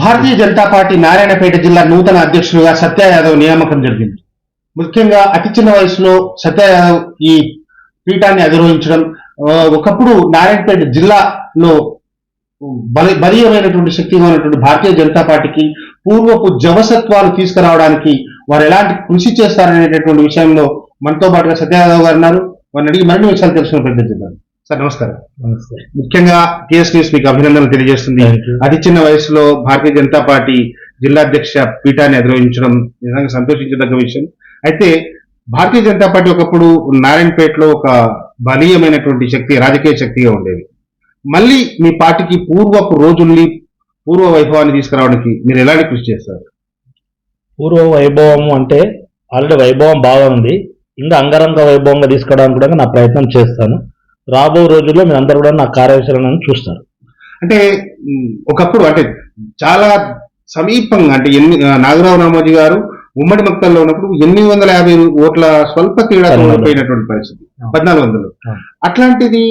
భారతీయ Janata party Narayanpet జిల్లా నూతన అధ్యక్షుడిగా సత్య యాదవ్ నియామకం జరిగింది. ముఖ్యంగా అతి చిన్న వయసులో సత్య యాదవ్ ఈ పీఠాన్ని అధిరోహించడం ఒకప్పుడు నారాయణపేట జిల్లాలో బలి బలీయమైనటువంటి శక్తిగా ఉన్నటువంటి భారతీయ జనతా పార్టీకి పూర్వపు జవసత్వాలు తీసుకురావడానికి వారు ఎలాంటి కృషి చేస్తారనేటటువంటి విషయంలో మనతో పాటుగా సత్య యాదవ్ గారు ఉన్నారు. వారిని అడిగి మరిన్ని విషయాలు తెలుసుకుని ప్రయత్నించారు సార్ నమస్కారం. ముఖ్యంగా టిఎస్ న్యూస్ మీకు అభినందనలు తెలియజేస్తుంది. అతి చిన్న వయసులో భారతీయ జనతా పార్టీ జిల్లా అధ్యక్ష పీఠాన్ని అధిరోహించడం నిజంగా సంతోషించదగ్గ విషయం. అయితే భారతీయ జనతా పార్టీ ఒకప్పుడు నారాయణపేటలో ఒక బలీయమైనటువంటి శక్తి రాజకీయ శక్తిగా ఉండేది. మళ్ళీ మీ పార్టీకి పూర్వపు రోజుల్ని పూర్వ వైభవాన్ని తీసుకురావడానికి మీరు ఎలాంటి కృషి చేస్తారు? పూర్వ వైభవం అంటే ఆల్రెడీ వైభవం బాగా ఉంది. ఇంకా అంగరంగ వైభవంగా తీసుకురావడానికి కూడా నా ప్రయత్నం చేస్తాను. రాబో రోజుల్లో మీరు అందరూ కూడా నా కార్యాచరణను చూస్తారు అంటే ఒకప్పుడు అంటే చాలా సమీపంగా అంటే ఎన్ని నాగరావు రామోజీ గారు ఉమ్మడి మక్తల్లో ఉన్నప్పుడు ఎనిమిది వందల యాభై ఓట్ల స్వల్ప తేడాతో పద్నాలుగు. ఓడిపోయినటువంటి పరిస్థితి. పద్నాలుగు వందలు. అట్లాంటిది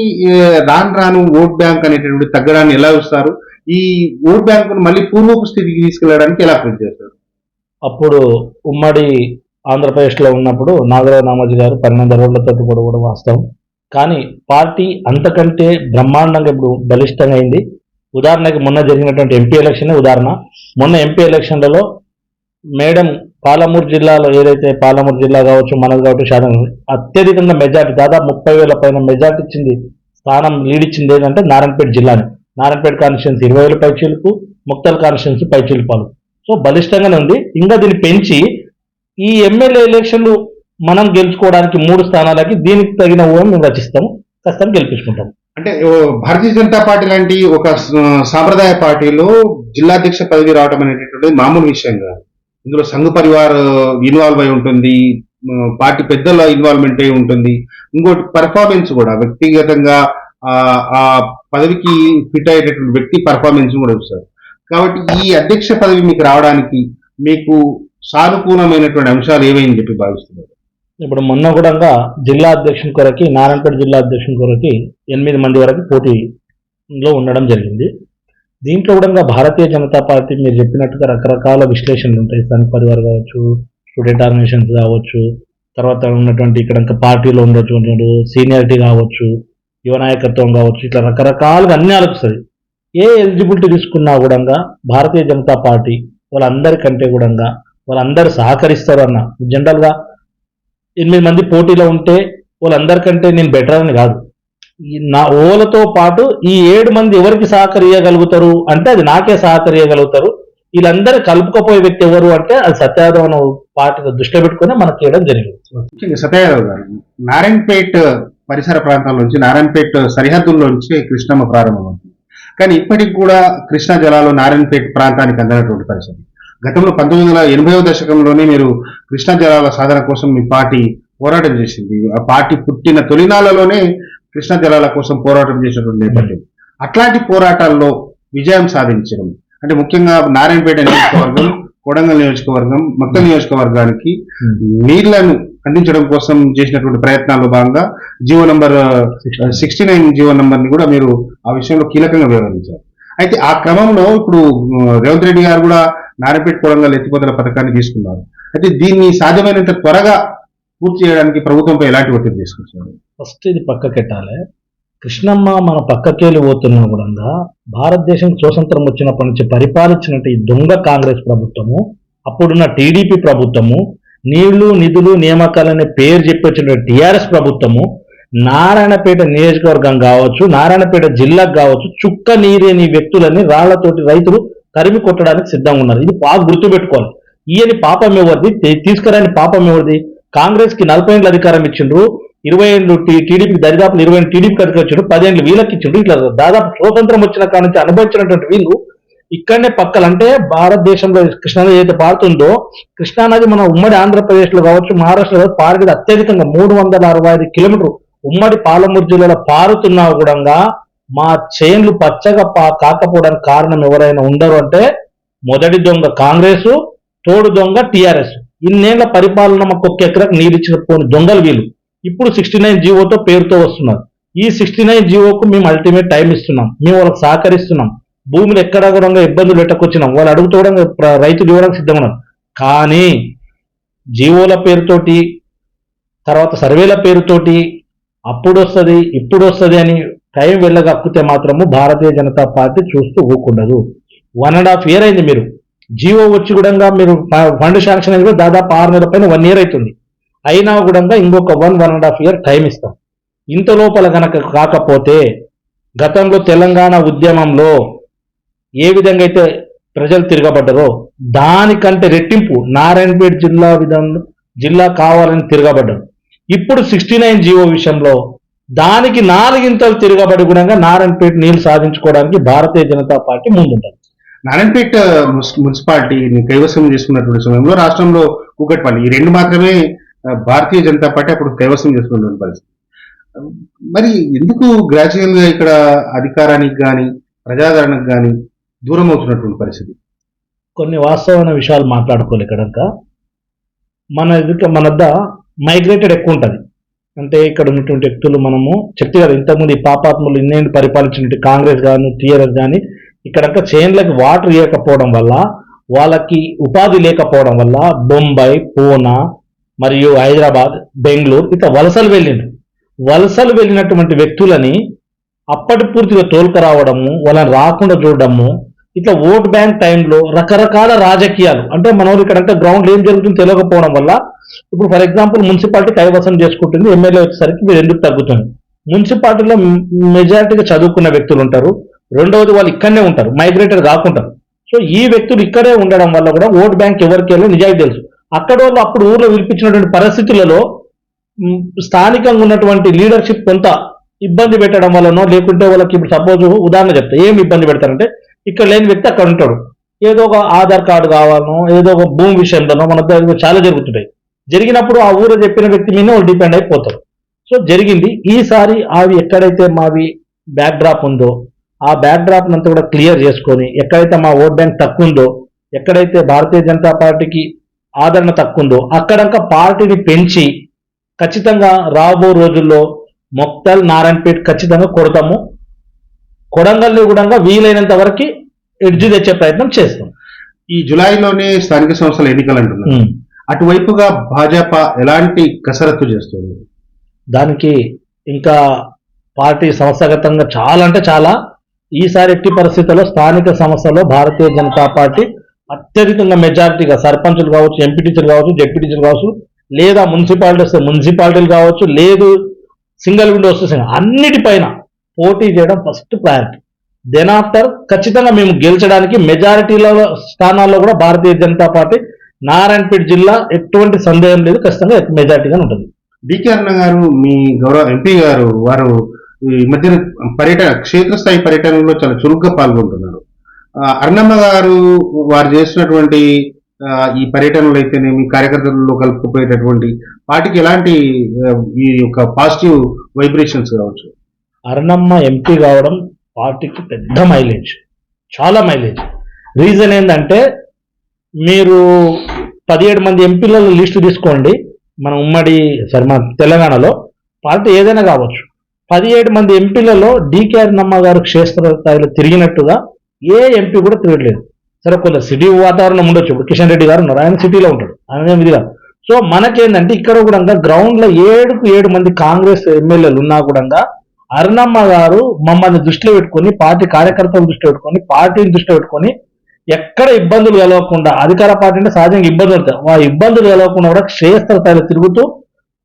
రాను రాను ఓట్ బ్యాంక్ అనేటువంటి తగ్గడాన్ని ఎలా చూస్తారు ఈ ఓట్ బ్యాంకును మళ్ళీ పూర్వపు స్థితికి తీసుకెళ్ళడానికి ఎలా కృషి చేస్తారు అప్పుడు ఉమ్మడి ఆంధ్రప్రదేశ్లో ఉన్నప్పుడు నాగరావు నామాజీ గారు పన్నెండు రోడ్లతో కూడా వాస్తవం కానీ పార్టీ అంతకంటే బ్రహ్మాండంగా ఇప్పుడు బలిష్టంగా అయింది. ఉదాహరణకి మొన్న జరిగినటువంటి ఎంపీ ఎలక్షన్ ఉదాహరణ. మొన్న ఎంపీ ఎలక్షన్లలో మేడం పాలమూరు జిల్లాలో ఏదైతే పాలమూరు జిల్లా కావచ్చు మనది కావచ్చు శాతం అత్యధికంగా మెజార్టీ దాదాపు ముప్పై వేల పైన మెజార్టీ ఇచ్చింది స్థానం లీడ్ ఇచ్చింది ఏంటంటే నారాయణపేట జిల్లాని. నారాయణపేట కాన్స్టిట్యున్సీ ఇరవై వేల పైచీలకు ముక్తల్ కాన్స్టిట్యున్సీ పైచీలపాలు సో బలిష్టంగానే ఉంది. ఇంకా దీన్ని పెంచి ఈ ఎమ్మెల్యే ఎలక్షన్లు మనం గెలుచుకోవడానికి మూడు స్థానాలకి దీనికి తగిన ఊహం మేము రచిస్తాము ఖచ్చితంగా గెలిపించుకుంటాం. అంటే ఓ, భారతీయ జనతా పార్టీ లాంటి ఒక సాంప్రదాయ పార్టీలో జిల్లాధ్యక్ష పదవి రావడం అనేటటువంటిది మామూలు విషయం కాదు. ఇందులో సంఘ పరివార్ ఇన్వాల్వ్ అయి ఉంటుంది పార్టీ పెద్దల ఇన్వాల్వ్మెంట్ అయి ఉంటుంది. ఇంకోటి పర్ఫార్మెన్స్ కూడా వ్యక్తిగతంగా ఆ పదవికి ఫిట్ అయ్యేటటువంటి వ్యక్తి పర్ఫార్మెన్స్ కూడా చూస్తారు. కాబట్టి ఈ అధ్యక్ష పదవి మీకు రావడానికి మీకు సానుకూలమైనటువంటి అంశాలు ఏమైంది చెప్పి భావిస్తున్నారు? ఇప్పుడు మొన్న కూడా జిల్లా అధ్యక్షుని కొరకి నారాయణపేట జిల్లా అధ్యక్షుని కొరకి ఎనిమిది మంది వరకు పోటీలో ఉండడం జరిగింది. దీంట్లో కూడా భారతీయ జనతా పార్టీ మీరు చెప్పినట్టుగా రకరకాల విశ్లేషణలు ఉంటాయి. సంఘ్ పరివార్ కావచ్చు స్టూడెంట్ ఆర్గనైజేషన్స్ కావచ్చు తర్వాత ఉన్నటువంటి ఇక్కడ ఇంకా పార్టీలో ఉన్నటువంటి సీనియారిటీ కావచ్చు యువ నాయకత్వం కావచ్చు ఇట్లా రకరకాలుగా అన్ని ఆలోచిస్తుంది. ఏ ఎలిజిబిలిటీ తీసుకున్నా కూడా భారతీయ జనతా పార్టీ వాళ్ళందరికంటే కూడా వాళ్ళందరూ సహకరిస్తారు అన్న. జనరల్గా ఎనిమిది మంది పోటీలో ఉంటే వాళ్ళందరికంటే నేను బెటర్ అని కాదు. నా ఓలతో పాటు ఈ ఏడు మంది ఎవరికి సహకరియగలుగుతారు అంటే అది నాకే సహకరియగలుగుతారు వీళ్ళందరూ కలుపుకపోయే వ్యక్తి ఎవరు అంటే అది సత్యాదవ్ పార్టీ దృష్టిలో పెట్టుకుని మనకి చేయడం జరిగింది. ముఖ్యంగా గారు నారాయణపేట్ పరిసర ప్రాంతాల నుంచి నారాయణపేట్ సరిహద్దుల్లోంచి కృష్ణమ్మ ప్రారంభమవుతుంది. కానీ ఇప్పటికి కూడా కృష్ణా జలాలు నారాయణపేట్ ప్రాంతానికి అందినటువంటి పరిస్థితి. గతంలో పంతొమ్మిది వందల ఎనభైవ దశకంలోనే మీరు కృష్ణా జలాల సాధన కోసం మీ పార్టీ పోరాటం చేసింది. ఆ పార్టీ పుట్టిన తొలినాళ్ళలోనే కృష్ణా జలాల కోసం పోరాటం చేసినటువంటి నేపథ్యం. అట్లాంటి పోరాటాల్లో విజయం సాధించడం అంటే ముఖ్యంగా నారాయణపేట నియోజకవర్గం కొడంగల్ నియోజకవర్గం మక్తల్ నియోజకవర్గానికి నీళ్ళను అందించడం కోసం చేసినటువంటి ప్రయత్నాల్లో భాగంగా GO number sixty nine GO నంబర్ని కూడా మీరు ఆ విషయంలో కీలకంగా వ్యవహరించారు అయితే ఆ క్రమంలో ఇప్పుడు రేవంత్ రెడ్డి గారు కూడా నారాయణపేట కొడంగల్ ఎత్తిపోతల పథకాన్ని తీసుకున్నారు. అయితే దీన్ని సాధ్యమైనంత త్వరగా పూర్తి చేయడానికి ప్రభుత్వంపై ఎలాంటి ఒత్తిడి తీసుకొచ్చారు? ఫస్ట్ ఇది పక్కకెట్టాలి. కృష్ణమ్మ మన పక్కకేలి పోతున్నా కూడా భారతదేశం స్వతంత్రం వచ్చినప్పటి నుంచి పరిపాలించినట్టు ఈ దొంగ కాంగ్రెస్ ప్రభుత్వము అప్పుడున్న టీడీపీ ప్రభుత్వము నీళ్ళు నిధులు నియామకాలనే పేరు చెప్పి వచ్చిన టీఆర్ఎస్ ప్రభుత్వము నారాయణపేట నియోజకవర్గం కావచ్చు నారాయణపేట జిల్లాకు కావచ్చు చుక్క నీరేని వ్యక్తులని రాళ్ళతోటి రైతులు తరిమి కొట్టడానికి సిద్ధంగా ఉన్నారు. ఇది బాగా గుర్తుపెట్టుకోవాలి. ఈయని పాపం ఎవరిది? తీసుకురాని పాపం ఎవరిది? కాంగ్రెస్కి నలభై ఏళ్ళు అధికారం ఇచ్చిండ్రు. ఇరవై ఏళ్ళు టీడీపీ దరిదాపు ఇరవై ఏళ్ళు టీడీపీకి అధికారం ఇచ్చిండ్రు. పదేళ్ళు వీళ్ళకి ఇచ్చిండ్రు. ఇట్లా దాదాపు స్వతంత్రం వచ్చిన కాడ నుంచి అనుభవించినటువంటి వీళ్ళు ఇక్కడనే పక్కలంటే భారతదేశంలో కృష్ణానది ఏదైతే పారుతుందో కృష్ణానది మన ఉమ్మడి ఆంధ్రప్రదేశ్లో కావచ్చు మహారాష్ట్రలో కావచ్చు, పారేది అత్యధికంగా మూడు వందల అరవై ఐదు కిలోమీటర్ ఉమ్మడి పాలమూరు జిల్లాలో పారుతున్నా కూడా మా చైన్లు పచ్చగా పా- కాకపోవడానికి కారణం ఎవరైనా ఉండరు అంటే మొదటి దొంగ కాంగ్రెస్ తోడు దొంగ టీఆర్ఎస్. ఇన్నేళ్ళ పరిపాలన మాకు ఒక్క ఎకరకు నీరు ఇచ్చిన పోని దొంగలు వీళ్ళు. ఇప్పుడు సిక్స్టీ నైన్ జీవోతో పేరుతో వస్తున్నారు. ఈ సిక్స్టీ నైన్ జీవోకు మేము అల్టిమేట్ టైం ఇస్తున్నాం. మేము వాళ్ళకి సహకరిస్తున్నాం. భూములు ఎక్కడ కూడా ఇబ్బందులు పెట్టకొచ్చినాం. వాళ్ళు అడుగుతూ కూడా రైతులు ఇవ్వడానికి సిద్ధమన్నారు. కానీ జీవోల పేరుతోటి తర్వాత సర్వేల పేరుతోటి అప్పుడు వస్తుంది ఇప్పుడు వస్తుంది అని టైం వెళ్ళగక్కితే మాత్రము భారతీయ జనతా పార్టీ చూస్తూ ఊకుండదు. వన్ అండ్ హాఫ్ ఇయర్ అయింది మీరు. జీవో వచ్చి కూడా మీరు ఫండ్ శాంక్షన్ అయింది కూడా దాదాపు ఆరు నెలల పైన వన్ ఇయర్ అవుతుంది అయినా కూడా ఇంకొక one one and half year time ఇస్తాం. ఇంత లోపల గనక కాకపోతే గతంలో తెలంగాణ ఉద్యమంలో ఏ విధంగా అయితే ప్రజలు తిరగబడ్డారో దానికంటే రెట్టింపు నారాయణపేట జిల్లా విధంలో జిల్లా కావాలని తిరగబడ్డారు. ఇప్పుడు సిక్స్టీ నైన్ జీవో విషయంలో దానికి నాలుగింతలు తిరగబడి కూడా నారాయణపేట నీళ్ళు సాధించుకోవడానికి భారతీయ జనతా పార్టీ ముందుంటుంది. నారాయణపేట మున్సి- మున్సిపాలిటీని కైవసం చేసుకున్నటువంటి సమయంలో రాష్ట్రంలో కూకట్పల్లి ఈ రెండు మాత్రమే భారతీయ జనతా పార్టీ అప్పుడు కైవసం చేసుకున్నటువంటి పరిస్థితి. మరి ఎందుకు గ్రాడ్యువల్గా ఇక్కడ అధికారానికి కానీ ప్రజాదరణకు కానీ దూరం అవుతున్నటువంటి పరిస్థితి? కొన్ని వాస్తవమైన విషయాలు మాట్లాడుకోవాలి ఇక్కడంక మన ఎదుట మన మైగ్రేటెడ్ ఎక్కువ ఉంటుంది. అంటే ఇక్కడ ఉన్నటువంటి వ్యక్తులు మనము చెప్తే కదా ఇంతకుముందు ఈ పాపాత్ములు ఇన్నేళ్ళు పరిపాలించినట్టు కాంగ్రెస్ కానీ టీఆర్ఎస్ కానీ ఇక్కడంతా చేన్లకు వాటర్ ఇవ్వకపోవడం వల్ల వాళ్ళకి ఉపాధి లేకపోవడం వల్ల బొంబాయి పూనా మరియు హైదరాబాద్ బెంగళూరు ఇట్లా వలసలు వెళ్ళిండ్రు. వలసలు వెళ్ళినటువంటి వ్యక్తులని అప్పటి పూర్తిగా తోలుకరావడము వాళ్ళని రాకుండా చూడడము ఇట్లా ఓట్ బ్యాంక్ టైంలో రకరకాల రాజకీయాలు అంటే మన ఇక్కడ అంటే గ్రౌండ్ ఏం జరుగుతుందో తెలియకపోవడం వల్ల ఇప్పుడు ఫర్ ఎగ్జాంపుల్ మున్సిపాలిటీ కైవసం చేసుకుంటుంది ఎమ్మెల్యే వచ్చేసరికి మీరు ఎందుకు తగ్గుతుంది మున్సిపాలిటీలో మెజారిటీగా చదువుకున్న వ్యక్తులు ఉంటారు రెండవది వాళ్ళు ఇక్కడనే ఉంటారు మైగ్రేటర్ కాకుండా సో ఈ వ్యక్తులు ఇక్కడే ఉండడం వల్ల కూడా ఓట్ బ్యాంక్ ఎవరికి వెళ్ళి నిజాయితీ తెలుసు. అక్కడ వాళ్ళు అప్పుడు ఊర్లో వినిపించినటువంటి పరిస్థితులలో స్థానికంగా ఉన్నటువంటి లీడర్షిప్ కొంత ఇబ్బంది పెట్టడం వల్లనో లేకుంటే వాళ్ళకి ఇప్పుడు సపోజ్ ఉదాహరణ చెప్తా ఏం ఇబ్బంది పెడతారంటే ఇక్కడ లేని వ్యక్తి అక్కడ ఉంటాడు. ఏదో ఒక ఆధార్ కార్డు కావాలనో ఏదో ఒక భూమి విషయంలోనో మన దగ్గర చాలా జరుగుతుంటాయి. జరిగినప్పుడు ఆ ఊరు చెప్పిన వ్యక్తి మీద వాళ్ళు డిపెండ్ అయిపోతారు. సో జరిగింది. ఈసారి అవి ఎక్కడైతే మావి బ్యాక్ డ్రాప్ ఉందో ఆ బ్యాక్ డ్రాప్ అంతా కూడా క్లియర్ చేసుకొని ఎక్కడైతే మా ఓట్ బ్యాంక్ తక్కువ ఉందో ఎక్కడైతే భారతీయ జనతా పార్టీకి ఆదరణ తక్కువ ఉందో అక్కడంక పార్టీని పెంచి ఖచ్చితంగా రాబో రోజుల్లో మొక్తల్ నారాయణపేట్ ఖచ్చితంగా కొడతాము. కొడంగల్ని కూడా వీలైనంత వరకు ఎడ్జి తెచ్చే ప్రయత్నం చేస్తాం ఈ జులైలోనే స్థానిక సంస్థల ఎన్నికలు అంటున్నారు. అటువైపుగా భాజపా ఎలాంటి కసరత్తు చేస్తుంది దానికి ఇంకా పార్టీ సంస్థాగతంగా చాలా అంటే చాలా ఈసారి ఎట్టి పరిస్థితుల్లో స్థానిక సంస్థలో భారతీయ జనతా పార్టీ అత్యధికంగా మెజారిటీగా సర్పంచులు కావచ్చు ఎంపీటీసీలు కావచ్చు జెడ్పీటీసీలు కావచ్చు లేదా మున్సిపాలిటీ వస్తే మున్సిపాలిటీలు కావచ్చు లేదు సింగిల్ విండో వస్తే. అన్నిటిపైన పోటీ చేయడం ఫస్ట్ ప్రయారిటీ దెన్ ఆఫ్టర్ ఖచ్చితంగా మేము గెలిచడానికి మెజారిటీలో స్థానాల్లో కూడా భారతీయ జనతా పార్టీ నారాయణపేట జిల్లా ఎటువంటి సందేహం లేదు ఖచ్చితంగా మెజారిటీగా ఉంటుంది. డికే అన్న గారు మీ గౌరవ ఎంపీ గారు వారు ఈ మధ్యన పర్యటన క్షేత్రస్థాయి పర్యటనలో చాలా చురుగ్గా పాల్గొంటున్నారు. అర్ణమ్మ గారు వారు చేసినటువంటి ఈ పర్యటనలో అయితేనేమి కార్యకర్తల్లో కలుపుకుపోయేటటువంటి వాటికి ఎలాంటి ఈ యొక్క పాజిటివ్ వైబ్రేషన్స్ కావచ్చు? అరుణమ్మ ఎంపీ కావడం పార్టీకి పెద్ద మైలేజ్ చాలా మైలేజ్. రీజన్ ఏంటంటే మీరు పదిహేడు మంది ఎంపీల లిస్టు తీసుకోండి మన ఉమ్మడి సరే మన తెలంగాణలో. పార్టీ ఏదైనా కావచ్చు. పదిహేడు మంది ఎంపీలలో డీకే అరుణమ్మ గారు క్షేత్రస్థాయిలో తిరిగినట్టుగా ఏ ఎంపీ కూడా తిరగలేదు సరే కొంత సిటీ వాతావరణం ఉండొచ్చు. ఇప్పుడు కిషన్ రెడ్డి గారు ఉన్నారు ఆయన సిటీలో ఉంటాడు ఆయన ఇది సో మనకేందంటే ఇక్కడ కూడా గ్రౌండ్లో ఏడుకు ఏడు మంది కాంగ్రెస్ ఎమ్మెల్యేలు ఉన్నా కూడా అరుణమ్మ గారు మమ్మల్ని దృష్టిలో పెట్టుకొని పార్టీ కార్యకర్తలను దృష్టిలో పెట్టుకొని పార్టీని దృష్టిలో పెట్టుకొని ఎక్కడ ఇబ్బందులు కలగకుండా అధికార పార్టీ అంటే సహజంగా ఇబ్బందులు ఉంటాయి ఆ ఇబ్బందులు కలగకుండా కూడా క్షేత్ర స్థాయిలో తిరుగుతూ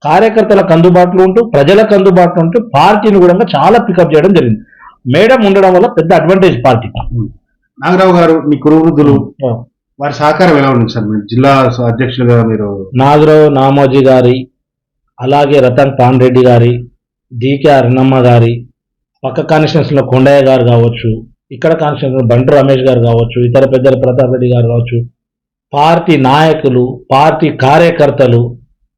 కార్యకర్తలకు అందుబాటులో ఉంటూ ప్రజలకు అందుబాటులో ఉంటూ పార్టీని కూడా చాలా పికప్ చేయడం జరిగింది. మేడం ఉండడం వల్ల పెద్ద అడ్వాంటేజ్ పార్టీ. నాగరావు గారు మీ కురువృద్ధులు వారి సహకారం ఎలా ఉంది సార్? మీరు జిల్లా అధ్యక్షులుగా మీరు నాగరావు నామోజీ గారి అలాగే రతన్ పాన్ రెడ్డి గారి డికే అరుణమ్మ గారి పక్క కాన్స్టిట్యూన్స్లో కొండయ్య గారు కావచ్చు ఇక్కడ కాన్స్టిట్యూన్స్ బంటు రమేష్ గారు కావచ్చు ఇతర పెద్దల ప్రతాప్ రెడ్డి గారు కావచ్చు పార్టీ నాయకులు పార్టీ కార్యకర్తలు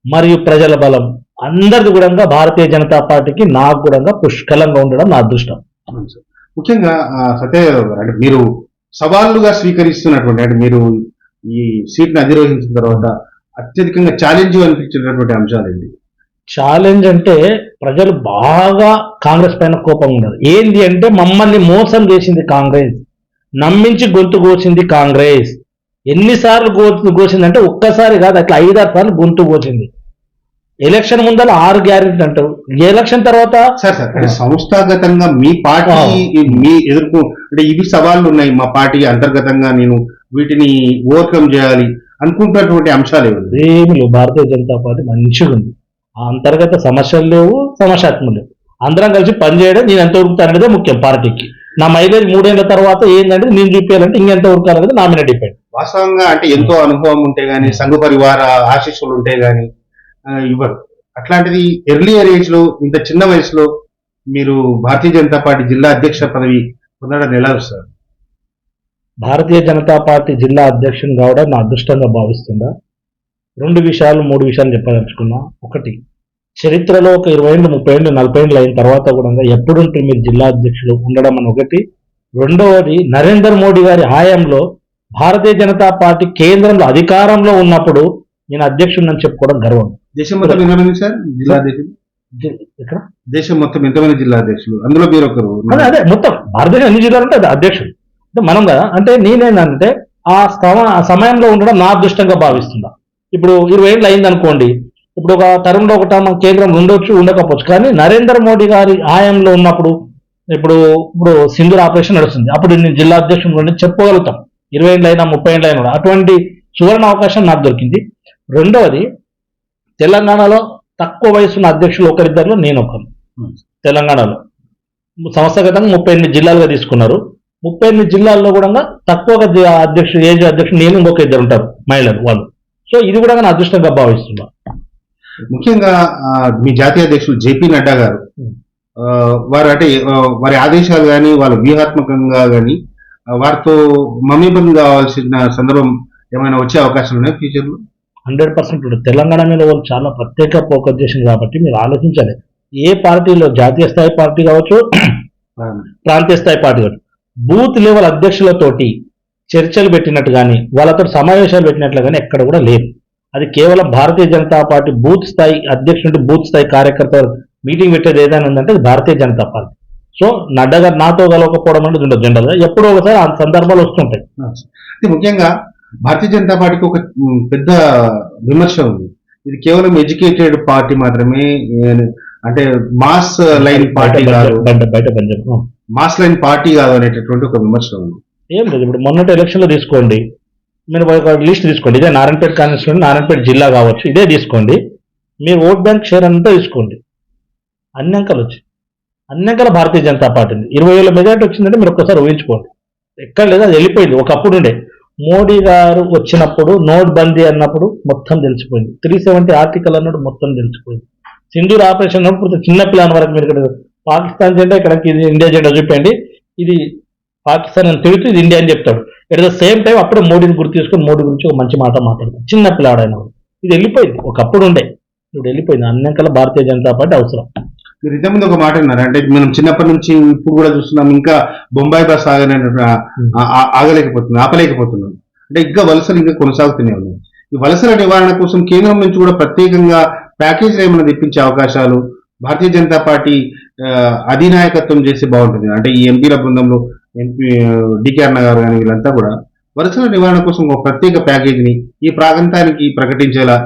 మరియు ప్రజల బలం అందరిది కూడా భారతీయ జనతా పార్టీకి నాకు కూడా పుష్కలంగా ఉండడం నా అదృష్టం. ముఖ్యంగా సత్య గారు అంటే మీరు సవాళ్ళుగా స్వీకరిస్తున్నటువంటి అంటే మీరు ఈ సీట్ని అధిరోహించిన తర్వాత అత్యధికంగా ఛాలెంజ్ అనిపించినటువంటి అంశాలు ఏంటి? ఛాలెంజ్ అంటే ప్రజలు బాగా కాంగ్రెస్ పైన కోపం ఉన్నారు ఏంది అంటే మమ్మల్ని మోసం చేసింది కాంగ్రెస్. నమ్మించి గొంతు కోసింది కాంగ్రెస్. ఎన్నిసార్లు గొంతు కోసిందంటే ఒక్కసారి కాదు అట్లా ఐదారు సార్లు గొంతు కోసింది. ఎలక్షన్ ముందర ఆరు గ్యారెంటీ అంటారు. ఎలక్షన్ తర్వాత? సార్ సార్ సంస్థాగతంగా మీ పార్టీ మీ ఎదుర్కొ అంటే ఇవి సవాళ్ళు ఉన్నాయి మా పార్టీ అంతర్గతంగా నేను వీటిని ఓవర్కమ్ చేయాలి అనుకుంటున్నటువంటి అంశాలు ఏమి లేవు. భారతీయ జనతా పార్టీ మంచిగా ఉంది అంతర్గత సమస్యలు లేవు సమస్యాత్మలు లేవు. అందరం కలిసి పనిచేయడం నేను ఎంత ఉరుకుతాననేదే ముఖ్యం పార్టీకి. నా మైలేజ్ మూడేళ్ళ తర్వాత ఏంటంటే నేను చూపించాలంటే ఇంకెంత ఉరకాలనేది నా మీద డిపెండ్. వాస్తవంగా అంటే ఎంతో అనుభవం ఉంటే గానీ సంఘ పరివార ఆశీస్సులు ఉంటే గానీ ఇవ్వరు. అట్లాంటిది ఎర్లియర్ ఏజ్లో ఇంత చిన్న వయసులో మీరు భారతీయ జనతా పార్టీ జిల్లా అధ్యక్ష పదవి పొందడం ఎలా సార్ భారతీయ జనతా పార్టీ జిల్లా అధ్యక్షుని కావడం నా అదృష్టంగా భావిస్తుందా? రెండు విషయాలు మూడు విషయాలు చెప్పదలుచుకున్నా. ఒకటి చరిత్రలో ఒక ఇరవై ఏళ్ళు ముప్పై ఏళ్ళు నలభై ఏళ్ళు అయిన తర్వాత కూడా ఎప్పుడుంటే మీరు జిల్లా అధ్యక్షులు ఉండడం అని ఒకటి. రెండవది నరేంద్ర మోడీ గారి హయాంలో భారతీయ జనతా పార్టీ కేంద్రంలో అధికారంలో ఉన్నప్పుడు నేను అధ్యక్షుడిని చెప్పుకోవడం గర్వం. దేశం మొత్తం ఎంతమంది సార్? జిల్లా అధ్యక్షులు ఇక్కడ దేశం మొత్తం ఎంతమంది జిల్లా అధ్యక్షులు? అందులో మీరు ఒకరు అదే మొత్తం భారతదేశం ఎన్ని జిల్లాలు ఉంటే అది అధ్యక్షుడు. అంటే మనం కదా అంటే నేనేంటంటే ఆ సమయంలో ఉండడం నా అదృష్టంగా భావిస్తున్నా. ఇప్పుడు ఇరవై ఏళ్ళు అయింది అనుకోండి ఇప్పుడు ఒక తరంలో ఒకట మన కేంద్రం ఉండొచ్చు ఉండకపోవచ్చు. కానీ నరేంద్ర మోడీ గారి ఆయంలో ఉన్నప్పుడు ఇప్పుడు ఇప్పుడు సింధూర్ ఆపరేషన్ నడుస్తుంది. అప్పుడు నేను జిల్లా అధ్యక్షుడు చెప్పగలుగుతాం చెప్పుకోగలుగుతాం. ఇరవై ఏళ్ళు అయినా ముప్పై ఏళ్ళు అయినా కూడా. అటువంటి సువర్ణ అవకాశం నాకు దొరికింది. రెండవది తెలంగాణలో తక్కువ వయసున్న అధ్యక్షులు ఒకరిద్దరిలో నేను ఒకరు. తెలంగాణలో. సంస్థాగతంగా ముప్పై ఎనిమిది జిల్లాలుగా తీసుకున్నారు. ముప్పై ఎనిమిది జిల్లాల్లో కూడా తక్కువగా అధ్యక్షుడు ఏజ్ అధ్యక్షుడు నేను ఇంకొక ఇద్దరు ఉంటారు మహిళలు వాళ్ళు. సో ఇది కూడా నేను అదృష్టంగా భావిస్తున్నా. ముఖ్యంగా మీ జాతీయ అధ్యక్షులు జేపీ నడ్డా గారు వారు అంటే వారి ఆదేశాలు కానీ వాళ్ళ వ్యూహాత్మకంగా కానీ వారితో మమీబం కావాల్సిన సందర్భం ఏమైనా వచ్చే అవకాశాలు ఉన్నాయి ఫ్యూచర్లో హండ్రెడ్ పర్సెంట్ తెలంగాణ మీద వాళ్ళు చాలా ప్రత్యేక ఫోకస్ చేసింది కాబట్టి మీరు ఆలోచించాలి. ఏ పార్టీలో జాతీయ స్థాయి పార్టీ కావచ్చు ప్రాంతీయ స్థాయి పార్టీ కావచ్చు బూత్ లెవెల్ అధ్యక్షులతోటి చర్చలు పెట్టినట్టు కానీ వాళ్ళతో సమావేశాలు పెట్టినట్లు కానీ ఎక్కడ కూడా లేదు. అది కేవలం భారతీయ జనతా పార్టీ బూత్ స్థాయి అధ్యక్షుడు బూత్ స్థాయి కార్యకర్త మీటింగ్ పెట్టేది ఏదైనా ఉందంటే అది భారతీయ జనతా పార్టీ. సో నడ్డా గారు నాతో కలవకపోవడం అనేది ఉండదు జనరల్గా. ఎప్పుడో ఒకసారి ఆ సందర్భాలు వస్తుంటాయి. ముఖ్యంగా భారతీయ జనతా పార్టీకి ఒక పెద్ద విమర్శ ఉంది. ఇది కేవలం ఎడ్యుకేటెడ్ పార్టీ మాత్రమే అంటే మాస్ లైన్ పార్టీ కాదు. బయట. మాస్ లైన్ పార్టీ కాదు అనేటటువంటి ఒక విమర్శ ఉంది. ఏం లేదు. ఇప్పుడు మొన్నటి ఎలక్షన్లో తీసుకోండి. మీరు ఒక లిస్ట్ తీసుకోండి. ఇదే నారాయణపేట కాన్స్టిట్యూన్ నారాయణపేట జిల్లా కావచ్చు. ఇదే తీసుకోండి. మీరు ఓట్ బ్యాంక్ షేర్ అంతా తీసుకోండి. అన్ని అంకలు వచ్చి అన్ని అంకల భారతీయ జనతా పార్టీ ఇరవై వేల మెజార్టీ వచ్చిందంటే మీరు ఒక్కసారి ఊహించుకోండి. ఎక్కడ లేదు అది వెళ్ళిపోయింది. ఒకప్పుడు ఉండే. మోడీ గారు వచ్చినప్పుడు నోట్ బందీ అన్నప్పుడు మొత్తం తెలిసిపోయింది. త్రీ సెవెంటీ ఆర్టికల్ అన్నప్పుడు మొత్తం తెలిసిపోయింది. సింధూర్ ఆపరేషన్ అన్నప్పుడు చిన్న పిల్లల వరకు మీరు ఇక్కడ పాకిస్తాన్ జెండా ఇక్కడ ఇది ఇండియా జెండా చూపండి ఇది పాకిస్తాన్ అని తిడుతూ ఇది ఇండియా అని చెప్తాడు. ఎట్ ద సేమ్ టైం అప్పుడే మోడీని గుర్తు చేసుకొని మోడీ గురించి ఒక మంచి మాట మాట్లాడతాడు. చిన్న పిల్లాడైన వాడు. ఇది వెళ్ళిపోయింది. ఒకప్పుడు ఉండే. ఇప్పుడు వెళ్ళిపోయింది. అన్నంకల భారతీయ జనతా పార్టీ అవసరం. మీరు ఇంతకుముందు ఒక మాట అన్నారు. అంటే మనం చిన్నప్పటి నుంచి ఇప్పుడు కూడా చూస్తున్నాం ఇంకా బొంబాయి బస్ ఆగనే ఆగలేకపోతున్నాం ఆపలేకపోతున్నాం. అంటే ఇంకా వలసలు ఇంకా కొనసాగుతూనే ఉన్నాయి. ఈ వలసల నివారణ కోసం కేంద్రం నుంచి కూడా ప్రత్యేకంగా ప్యాకేజీలు ఏమైనా తెప్పించే అవకాశాలు భారతీయ జనతా పార్టీ అధినాయకత్వం చేస్తే బాగుంటుంది. అంటే ఈ ఎంపీల బృందంలో ఎంపీ డికే అన్న గారు కానీ వీళ్ళంతా కూడా వలసల నివారణ కోసం ఒక ప్రత్యేక ప్యాకేజీని ఈ ప్రాంతానికి ప్రకటించేలా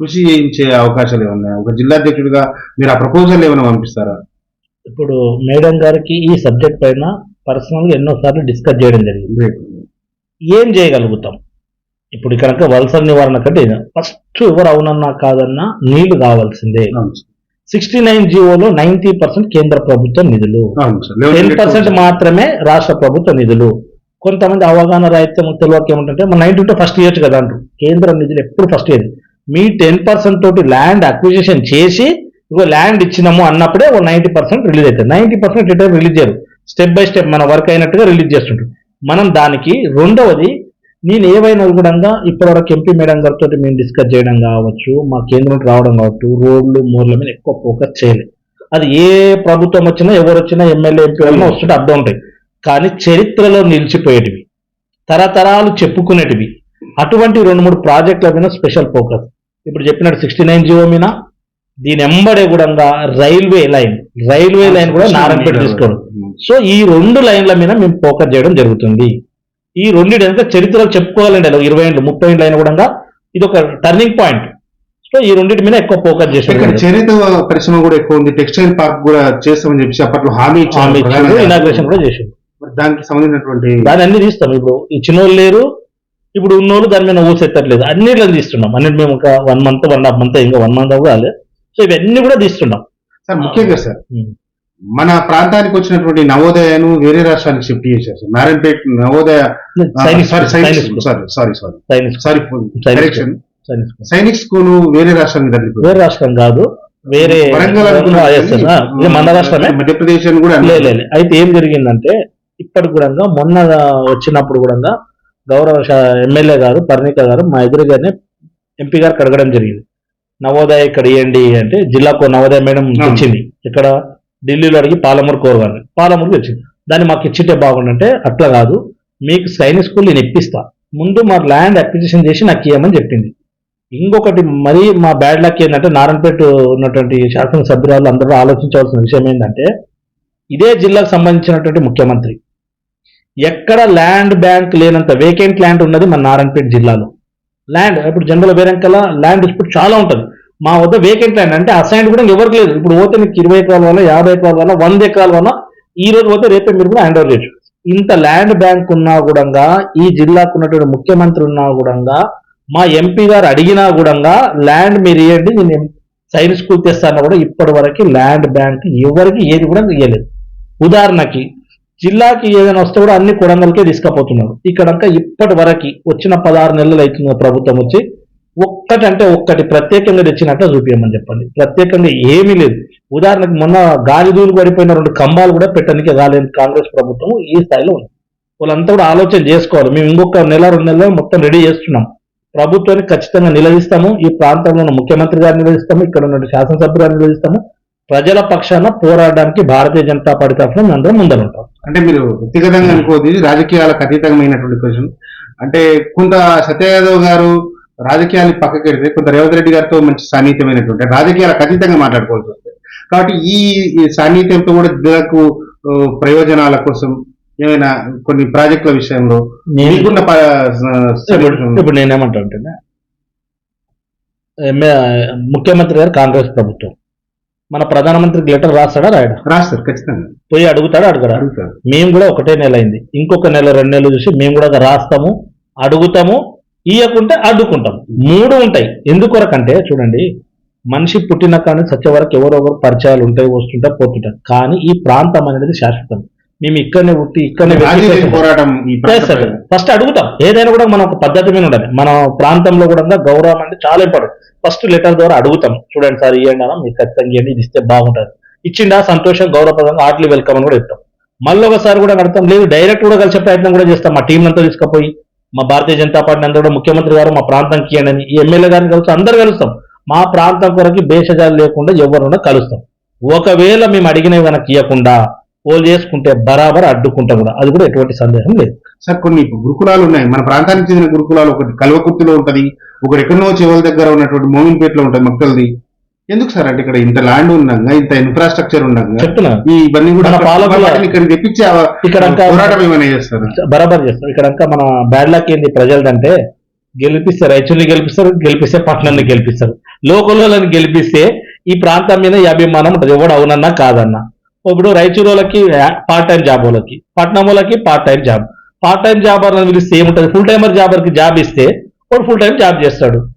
కృషి చేయించే అవకాశాలు ఏమన్నా? ఒక జిల్లా అధ్యక్షుడిగా మీరు ఆ ప్రపోజల్ ఏమైనా పంపిస్తారా? ఇప్పుడు మేడం గారికి ఈ సబ్జెక్ట్ పైన పర్సనల్గా ఎన్నో సార్లు డిస్కస్ చేయడం జరిగింది. ఏం చేయగలుగుతాం? ఇప్పుడు కనుక వలసల నివారణ కంటే ఫస్ట్ ఎవరు అవునన్నా కాదన్నా నీళ్ళు కావాల్సిందే. సిక్స్టీ నైన్ జీవోలో నైన్టీ పర్సెంట్ కేంద్ర ప్రభుత్వ నిధులు. టెన్ పర్సెంట్ మాత్రమే రాష్ట్ర ప్రభుత్వ నిధులు. కొంతమంది అవగాహన రాహిత్యం తెలియక ఏమంటే మన నైన్టీ ఉంటే ఫస్ట్ ఇయర్స్ కదా అంటారు. కేంద్ర నిధులు ఎప్పుడు ఫస్ట్ ఇయర్? మీ టెన్ పర్సెంట్ తోటి ల్యాండ్ అక్విజిషన్ చేసి ఇగో ల్యాండ్ ఇచ్చినాము అన్నప్పుడే ఓ నైన్టీ పర్సెంట్ రిలీజ్ అవుతుంది. నైన్టీ పర్సెంట్ రిటర్న్ రిలీజ్ చేయరు. స్టెప్ బై స్టెప్ మన వర్క్ అయినట్టుగా రిలీజ్ చేస్తుంటారు. మనం దానికి రెండవది నేను ఏవైనా కూడా ఇప్పటివరకు ఎంపీ మేడం గారితో మేము డిస్కస్ చేయడం కావచ్చు మా కేంద్రం రావడం కావచ్చు రోడ్లు మూర్ల మీద ఎక్కువ ఫోకస్ చేయలేదు. అది ఏ ప్రభుత్వం వచ్చినా ఎవరు వచ్చినా ఎమ్మెల్యే ఎంపీ వాళ్ళని వస్తుంటే అర్థం ఉంటాయి. కానీ చరిత్రలో నిలిచిపోయేటివి తరతరాలు చెప్పుకునేటివి అటువంటి రెండు మూడు ప్రాజెక్టుల మీద స్పెషల్ ఫోకస్ ఇప్పుడు చెప్పినట్టు సిక్స్టీ నైన్ జియో మీద దీని ఎంబడే కూడా రైల్వే లైన్ రైల్వే లైన్ కూడా నారాయణపేట తీసుకోవడం. సో ఈ రెండు లైన్ల మీద మేము ఫోకస్ చేయడం జరుగుతుంది. ఈ రెండింటి ఎంత చరిత్రలో చెప్పుకోవాలండి ఒక ఇరవై ఏళ్ళు ముప్పై ఏళ్ళు అయినా కూడా ఇది ఒక టర్నింగ్ పాయింట్ సో ఈ రెండింటి మీద ఎక్కువ ఫోకస్ చేశారు. చేనేత పరిశ్రమ కూడా ఎక్కువ ఉంది. టెక్స్టైల్ పార్క్ కూడా చేస్తామని చెప్పి అప్పట్లో హామీ. ఇనాగ్రేషన్ కూడా మరి దానికి సంబంధించినటువంటి దాన్ని అన్ని తీస్తాం. ఇప్పుడు ఈ చిన్నోళ్ళు లేరు. ఇప్పుడు ఉన్నోళ్ళు దాని మీద ఊసెత్తట్లేదు. అన్నిట్లో తీస్తున్నాం. అన్నిటి మేము ఒక one month one half month ఇంకా వన్ మంత్ అవ్వాలి సో ఇవన్నీ కూడా తీస్తున్నాం. సార్ ముఖ్యంగా సార్. మన ప్రాంతానికి వచ్చినటువంటి నవోదయను వేరే రాష్ట్రానికి షిఫ్ట్ చేశారు. Narayanpet Navodaya Sainik sorry sorry sorry sorry Sainik school, sorry Sainik correction Sainik school. Sainik school వేరే రాష్ట్రానికి తరలిపోయింది వేరే రాష్ట్రం కాదు వేరే మన రాష్ట్రమే. మధ్యప్రదేశ్ అని కూడా లే, లే, లే. అయితే ఏం జరిగిందంటే ఇప్పటికి కూడా మొన్న వచ్చినప్పుడు కూడా గౌరవ ఎమ్మెల్యే గారు పర్ణిక గారు మా ఎదురుగానే ఎంపీ గారికి అడగడం జరిగింది. నవోదయ ఇక్కడ ఇవ్వండి అంటే జిల్లాకు నవోదయ మేడం. వచ్చింది ఇక్కడ ఢిల్లీలో అడిగి పాలమూరు కోరగాలి పాలమూరుకి వచ్చింది. దాన్ని మాకు ఇచ్చితే బాగుండంటే అట్లా కాదు. మీకు సైనిక్ స్కూల్ నేను ఇప్పిస్తా. ముందు మా ల్యాండ్ అక్విజిషన్ చేసి నాకు ఇవ్వమని చెప్పింది. ఇంకొకటి మరీ మా బ్యాడ్ లక్ ఏంటంటే నారాయణపేట ఉన్నటువంటి శాసనసభ్యురాలు అందరూ ఆలోచించవలసిన విషయం ఏంటంటే ఇదే జిల్లాకు సంబంధించినటువంటి ముఖ్యమంత్రి. ఎక్కడ ల్యాండ్ బ్యాంక్ లేనంత వేకెంట్ ల్యాండ్ ఉన్నది మన నారాయణపేట జిల్లాలో. ల్యాండ్ ఇప్పుడు జనరల్ వేరంకల ల్యాండ్ ఇప్పుడు చాలా ఉంటుంది. మా వద్ద వేకెంట్ ల్యాండ్ అంటే అసైన్ కూడా ఎవరికి లేదు. ఇప్పుడు పోతే మీకు ఇరవై ఎకరాల వల్ల యాభై ఎకరాల వల్ల వంద ఎకరాల వల్ల ఈ రోజు పోతే రేపే మీరు కూడా హ్యాండ్ ఓవర్ చేయొచ్చు. ఇంత ల్యాండ్ బ్యాంక్ ఉన్నా కూడా ఈ జిల్లాకు ఉన్నటువంటి ముఖ్యమంత్రి ఉన్నా కూడా మా ఎంపీ గారు అడిగినా కూడా ల్యాండ్ మీరు ఇవ్వండి నేను సైన్స్ స్కూల్ తెస్తాను కూడా ఇప్పటి వరకు ల్యాండ్ బ్యాంక్ ఎవరికి ఏది కూడా ఇవ్వలేదు ఉదాహరణకి జిల్లాకి ఏదైనా వస్తే కూడా అన్ని కొడంగల్కే తీసుకుపోతున్నారు. ఇక్కడంతా ఇప్పటి వరకు వచ్చిన పదహారు నెలలు అవుతుంది ప్రభుత్వం వచ్చి. ఒక్కటంటే ఒక్కటి ప్రత్యేకంగా తెచ్చినట్టు చూపించమని చెప్పండి. ప్రత్యేకంగా ఏమీ లేదు. ఉదాహరణకు మొన్న గాలి దూలు పడిపోయిన రెండు కంబాలు కూడా పెట్టడానికి కాలేదు కాంగ్రెస్ ప్రభుత్వం ఈ స్థాయిలో ఉంది. వాళ్ళంతా కూడా ఆలోచన చేసుకోవాలి. మేము ఇంకొక నెల రెండు నెలలు మొత్తం రెడీ చేస్తున్నాం. ప్రభుత్వాన్ని ఖచ్చితంగా నిలదీస్తాము. ఈ ప్రాంతంలో ఉన్న ముఖ్యమంత్రి గారిని నిలదీస్తాము. ఇక్కడ ఉన్న శాసనసభ్యులు గారిని నిలదీస్తాము. ప్రజల పక్షాన పోరాడడానికి భారతీయ జనతా పార్టీ తరఫున మేమందరం ముందరుంటాం అంటే మీరు వ్యక్తిగతంగా అనుకోవద్దు. ఇది రాజకీయాలకు అతీతమైనటువంటి క్వశ్చన్. అంటే కొంత సత్య యాదవ్ గారు రాజకీయాలు పక్కకి పెడితే కొంత రేవంత్ రెడ్డి గారితో మంచి సాన్నిహిత్యమైనటువంటి రాజకీయాలకు అతీతంగా మాట్లాడుకోవాల్సి వస్తుంది. కాబట్టి ఈ సాన్నిహిత్యంతో కూడా ఆ, ప్రయోజనాల కోసం ఏమైనా కొన్ని ప్రాజెక్టుల విషయంలో నేను మీకున్న ఇప్పుడు నేనేమంటా ముఖ్యమంత్రి గారు కాంగ్రెస్ ప్రభుత్వం. మన ప్రధానమంత్రికి లెటర్ రాస్తాడా రాయడా? రాస్తారు ఖచ్చితంగా. పోయి అడుగుతాడా అడగడా? మేము కూడా ఒకటే నెల అయింది. ఇంకొక నెల రెండు నెలలు చూసి మేము కూడా రాస్తాము అడుగుతాము ఇయ్యకుంటే అడ్డుకుంటాం. మూడు ఉంటాయి. ఎందుకొరకంటే చూడండి మనిషి పుట్టిన కానీ సత్య వరకు ఎవరో ఒకరు పరిచయాలు ఉంటాయి వస్తుంటాయి పోతుంటాయి. కానీ ఈ ప్రాంతం అనేది శాశ్వతం. మేము ఇక్కడనే పుట్టి ఇక్కడనే. పోరాటం చేస్తారు. ఫస్ట్ అడుగుతాం. ఏదైనా కూడా మనం ఒక పద్ధతి మీద ఉండాలి. మన ప్రాంతంలో కూడా గౌరవం అంటే చాలా ఇంపార్టెంట్ ఫస్ట్ లెటర్ ద్వారా అడుగుతాం. చూడండి సార్ ఇవ్వండి అన్న మీకు ఖచ్చితంగా ఇవ్వండి ఇది ఇస్తే బాగుంటుంది. ఇచ్చిండా? సంతోషం గౌరవప్రదంగా హార్ట్లీ వెల్కమ్ అని కూడా ఇస్తాం మళ్ళీ ఒకసారి కూడా అడతాం లేదు డైరెక్ట్ కూడా కలిసే ప్రయత్నం కూడా చేస్తాం. మా టీం అంతా తీసుకుపోయి మా భారతీయ జనతా పార్టీ అంతా కూడా ముఖ్యమంత్రి గారు మా ప్రాంతం కీయండి అని ఈ ఎమ్మెల్యే గారిని కలుస్తాం అందరు కలుస్తాం. మా ప్రాంతం కొరకు భేషజాలు లేకుండా ఎవరున్నా కలుస్తాం. ఒకవేళ మేము అడిగినవి కనుక ఇవ్వకుండా పోల్ చేసుకుంటే బరాబర్ అడ్డుకుంటాం కూడా. అది కూడా ఎటువంటి సందేహం లేదు. సార్ కొన్ని గురుకులాలు ఉన్నాయి. మన ప్రాంతానికి చెందిన గురుకులాలు ఒకటి కల్వకుర్తిలో ఉంటది ఒకటి ఎక్కడో చెవుల దగ్గర ఉన్నటువంటి మోమిన్పేటలో ఉంటది మొక్కలది ఎందుకు సార్ అంటే ఇక్కడ ఇంత ల్యాండ్ ఉండగా ఇంత ఇన్ఫ్రాస్ట్రక్చర్ ఉండగా? చెప్తున్నా. ఇవన్నీ కూడా పాలకుల- ఇక్కడ తెప్పించి ఇక్కడ పోరాటం ఏమైనా చేస్తారు? బరాబర్ చేస్తాం. ఇక్కడ మన బ్యాడ్ లక్ ఏంది ప్రజలదంటే గెలిపిస్తే రైతుల్ని గెలిపిస్తారు గెలిపిస్తే పట్టణాన్ని గెలిపిస్తారు. లోకల్లోని గెలిపిస్తే ఈ ప్రాంతం మీద ఈ అభిమానం ఉంటుంది. ఎవడు అవునన్నా కాదన్నా. ఇప్పుడు రైతులకి పార్ట్ టైం జాబ్ వాళ్ళకి పట్నం వాళ్ళకి part time job part time job అని పిలిస్తే ఏముంటుంది? ఫుల్ టైమర్ జాబర్కి జాబ్ ఇస్తే వాడు ఫుల్ టైం జాబ్ చేస్తాడు.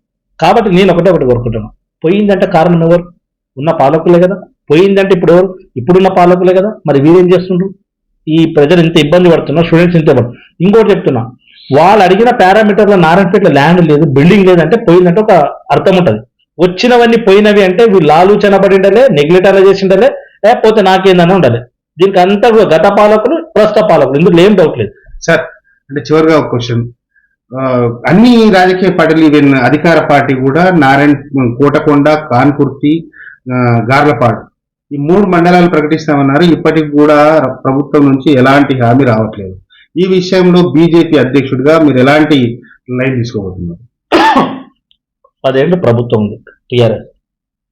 కాబట్టి నేను ఒకటే ఒకటి కోరుకుంటున్నాను పోయిందంటే కారణం ఎవరు? ఉన్న పాలకులే కదా. పోయిందంటే ఇప్పుడు ఎవరు? ఇప్పుడున్న పాలకులే కదా. మరి వీరేం చేస్తుండ్రు? ఈ ప్రజలు ఇంత ఇబ్బంది పడుతున్నారు స్టూడెంట్స్ ఇంత ఇబ్బంది ఇంకోటి చెప్తున్నా వాళ్ళు అడిగిన పారామీటర్లో నారాయణపేటలో ల్యాండ్ లేదు బిల్డింగ్ లేదంటే పోయిందంటే ఒక అర్థం ఉంటుంది. వచ్చినవన్నీ పోయినవి అంటే వీళ్ళు ఆలోచన పడి ఉండలే నెగ్లెక్ట్ అలా చేసి ఉండాలి లేకపోతే నాకేందని ఉండాలి. దీనికి అంతా గత పాలకులు ప్రస్తుత పాలకులు ఇందులో ఏం డౌట్ లేదు. సార్ అంటే చివరిగా ఒక క్వశ్చన్ అన్ని రాజకీయ పార్టీలు ఈవెన్ అధికార పార్టీ కూడా నారాయణ కోటకొండ కాన్కుర్తి ఆ, గార్లపాడు. ఈ మూడు మండలాలు ప్రకటిస్తామన్నారు. ఇప్పటికి కూడా ప్రభుత్వం నుంచి ఎలాంటి హామీ రావట్లేదు. ఈ విషయంలో బీజేపీ అధ్యక్షుడిగా మీరు ఎలాంటి లైన్ తీసుకోబోతున్నారు? పదేళ్ళు ప్రభుత్వం ఉంది టీఆర్ఎస్.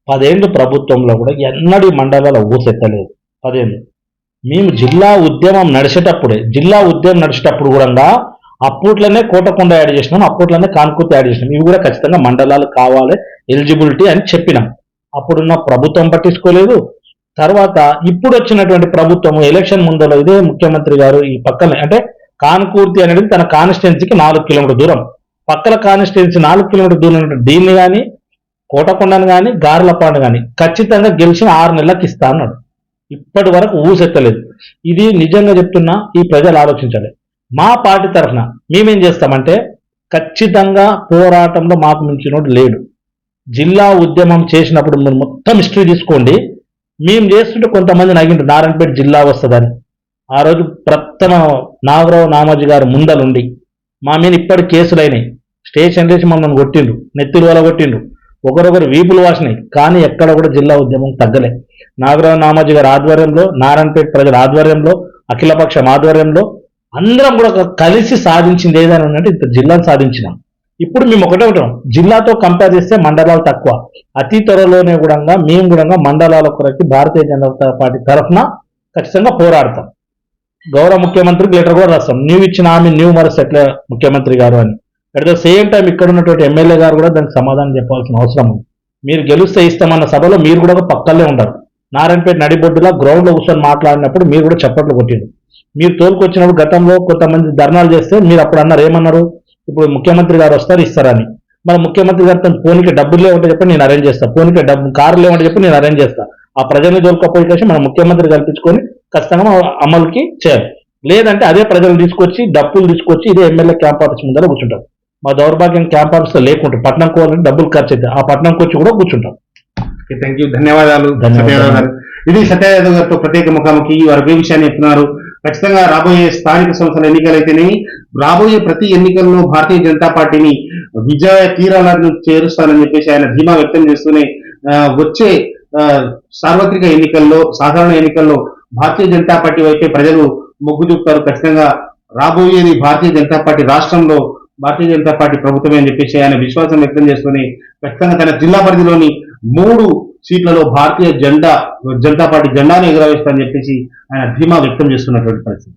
పదేళ్ళు ప్రభుత్వంలో కూడా ఎన్నడూ మండలాల ఊసెత్తలేదు పదేళ్ళు. మేము జిల్లా ఉద్యమం నడిచేటప్పుడే జిల్లా ఉద్యమం నడిచేటప్పుడు కూడా అప్పట్లోనే కోటకొండ యాడ్ చేసినాం అప్పట్లోనే కాన్కూర్తి యాడ్ చేసినాం. ఇవి కూడా ఖచ్చితంగా మండలాలు కావాలి ఎలిజిబిలిటీ అని చెప్పినాం. అప్పుడున్న ప్రభుత్వం పట్టించుకోలేదు. తర్వాత ఇప్పుడు వచ్చినటువంటి ప్రభుత్వం ఎలక్షన్ ముందర ఇదే ముఖ్యమంత్రి గారు ఈ పక్కన అంటే కాన్కూర్తి అనేది తన కాన్స్టిట్యున్సీకి నాలుగు కిలోమీటర్ దూరం. పక్కల కాన్స్టిట్యున్సీ నాలుగు కిలోమీటర్ దూరం దీన్ని కానీ కోటకొండను కానీ గార్లపాడు కానీ ఖచ్చితంగా గెలిచిన ఆరు నెలలకు ఇస్తా అన్నాడు. ఇప్పటి వరకు ఊసెత్తలేదు. ఇది నిజంగా చెప్తున్నా ఈ ప్రజలు ఆలోచించాలి మా పార్టీ తరఫున మేమేం చేస్తామంటే ఖచ్చితంగా పోరాటంలో మాకు మించినోడు లేడు. జిల్లా ఉద్యమం చేసినప్పుడు మీరు మొత్తం హిస్టరీ తీసుకోండి. మేము చేస్తుంటే కొంతమంది నగింటు నారాయణపేట జిల్లా వస్తుందని. ఆ రోజు ప్రథమ నాగరావు నామాజీ గారు ముందలుండి మా మీద ఇప్పటి కేసులు అయినాయి స్టేషన్ చేసి మమ్మల్ని కొట్టిండు నెత్తురు వల్ల కొట్టిండు ఒకరొకరు వీపులు వాసినాయి కానీ ఎక్కడ కూడా జిల్లా ఉద్యమం తగ్గలే. నాగరావు నామాజీ గారి ఆధ్వర్యంలో నారాయణపేట ప్రజల ఆధ్వర్యంలో అఖిలపక్షం ఆధ్వర్యంలో అందరం కూడా కలిసి సాధించింది ఏదైనా అంటే ఇంత జిల్లాను సాధించినాం. ఇప్పుడు మేము ఒకటే ఉంటాం. జిల్లాతో కంపేర్ చేస్తే మండలాలు తక్కువ. అతి త్వరలోనే కూడా మేము కూడా మండలాల కొరకి భారతీయ జనతా పార్టీ తరఫున ఖచ్చితంగా పోరాడతాం. గౌరవ ముఖ్యమంత్రికి లెటర్ కూడా రాస్తాం. నీవు ఇచ్చిన హామీ నీవు మరస్ ఎట్లా ముఖ్యమంత్రి గారు అని. అట్ ద సేమ్ టైం ఇక్కడ ఉన్నటువంటి ఎమ్మెల్యే గారు కూడా దానికి సమాధానం చెప్పాల్సిన అవసరం ఉంది. మీరు గెలిస్తే ఇస్తామన్న సభలో మీరు కూడా పక్కలే ఉండరు నారాయణపేట నడిబొడ్డులా గ్రౌండ్లో కూర్చొని మాట్లాడినప్పుడు మీరు కూడా చప్పట్లు కొట్టిండు మీరు తోలుకొచ్చినప్పుడు గతంలో కొంతమంది ధర్నాలు చేస్తే మీరు అప్పుడు అన్నారు ఏమన్నారు? ఇప్పుడు ముఖ్యమంత్రి గారు వస్తారు ఇస్తారని. మన ముఖ్యమంత్రి గారితో ఫోన్కి డబ్బులు లేవంటే చెప్పి నేను అరేంజ్ చేస్తాను ఫోన్కి డబ్బు కార్లు లేవంటే చెప్పి నేను అరేంజ్ చేస్తాను ఆ ప్రజల్ని దొరకపోయి కలిసి మన ముఖ్యమంత్రి కల్పించుకొని ఖచ్చితంగా అమలుకి చేయాలి. లేదంటే అదే ప్రజలు తీసుకొచ్చి డబ్బులు తీసుకొచ్చి ఇదే ఎమ్మెల్యే క్యాంప్ ఆఫీస్ ముందర కూర్చుంటాం. మా దౌర్భాగ్యం క్యాంప్ ఆఫీస్లో లేకుంటే పట్నం కోవాలంటే డబ్బులు ఖర్చు అయితే ఆ పట్నంకి వచ్చి కూడా కూర్చుంటాం. థ్యాంక్ యూ ధన్యవాదాలు. గారు. ఇది సత్యయాదవ్ గారితో ప్రత్యేక ముఖాముఖి. వారు విషయాన్ని చెప్తున్నారు. ఖచ్చితంగా రాబోయే స్థానిక సంస్థల ఎన్నికలైతేనే రాబోయే ప్రతి ఎన్నికల్లో భారతీయ జనతా పార్టీని విజయ తీరాలను చేరుస్తానని చెప్పేసి ఆయన ధీమా వ్యక్తం చేస్తూనే వచ్చే సార్వత్రిక ఎన్నికల్లో సాధారణ ఎన్నికల్లో భారతీయ జనతా పార్టీ వైపే ప్రజలు మొగ్గు చూపుతారు. ఖచ్చితంగా రాబోయేది భారతీయ జనతా పార్టీ రాష్ట్రంలో భారతీయ జనతా పార్టీ ప్రభుత్వమే అని చెప్పేసి ఆయన విశ్వాసం వ్యక్తం చేస్తూనే ఖచ్చితంగా తన జిల్లా పరిధిలోని మూడు సీట్లలో భారతీయ జెండా జనతా పార్టీ జెండాను ఎగురవేస్తారని చెప్పేసి ఆయన ధీమా వ్యక్తం చేస్తున్నటువంటి పరిస్థితి.